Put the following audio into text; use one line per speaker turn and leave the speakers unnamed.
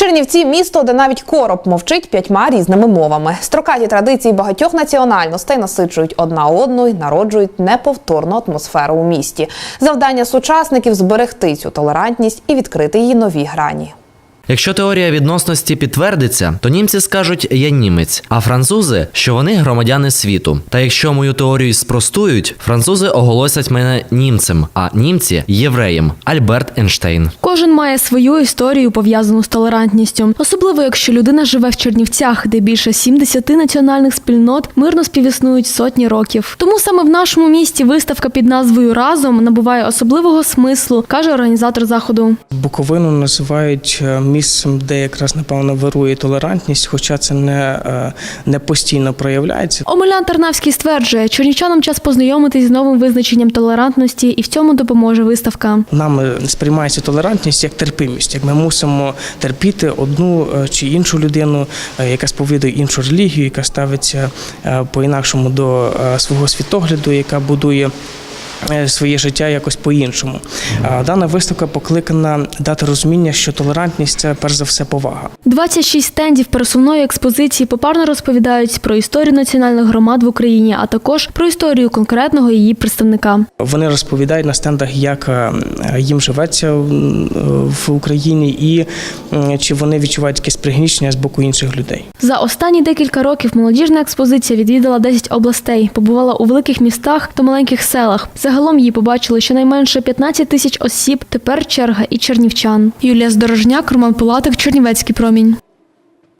Чернівці місто, де навіть короб мовчить п'ятьма різними мовами. Строкаті традиції багатьох національностей насичують одна одну і народжують неповторну атмосферу у місті. Завдання сучасників зберегти цю толерантність і відкрити її нові грані.
Якщо теорія відносності підтвердиться, то німці скажуть я німець, а французи, що вони громадяни світу. Та якщо мою теорію спростують, французи оголосять мене німцем, а німці євреєм. Альберт Ейнштейн.
Кожен має свою історію пов'язану з толерантністю, особливо якщо людина живе в Чернівцях, де більше 70 національних спільнот мирно співіснують сотні років. Тому саме в нашому місті виставка під назвою Разом набуває особливого смислу, каже організатор заходу.
Буковину називають е, місцем, де якраз напевно вирує толерантність, хоча це не, е, не постійно проявляється.
Омелян Тарнавський стверджує, чернівчанам час познайомитись з новим визначенням толерантності, і в цьому допоможе виставка.
Нами сприймається толерантність як терпимість, як ми мусимо терпіти одну е, чи іншу людину, е, яка сповідує іншу релігію, яка ставиться е, по-інакшому до свого світогляду, яка будує. Е, Своє життя якось по-іншому. Дана виставка покликана дати розуміння, що толерантність це перш за все повага.
26 стендів пересувної експозиції попарно розповідають про історію національних громад в Україні, а також про історію конкретного її представника.
Вони розповідають на стендах, як е, їм живеться в Україні, і чи вони відчувають якесь пригнічення з боку інших людей.
За останні декілька років молодіжна експозиція відвідала 10 областей, побувала у великих містах та маленьких селах. Загалом її побачили щонайменше 15 тисяч осіб. Тепер черга і чернівчан. Юлія Здорожняк, Роман Пулатик, Чернівецький промінь.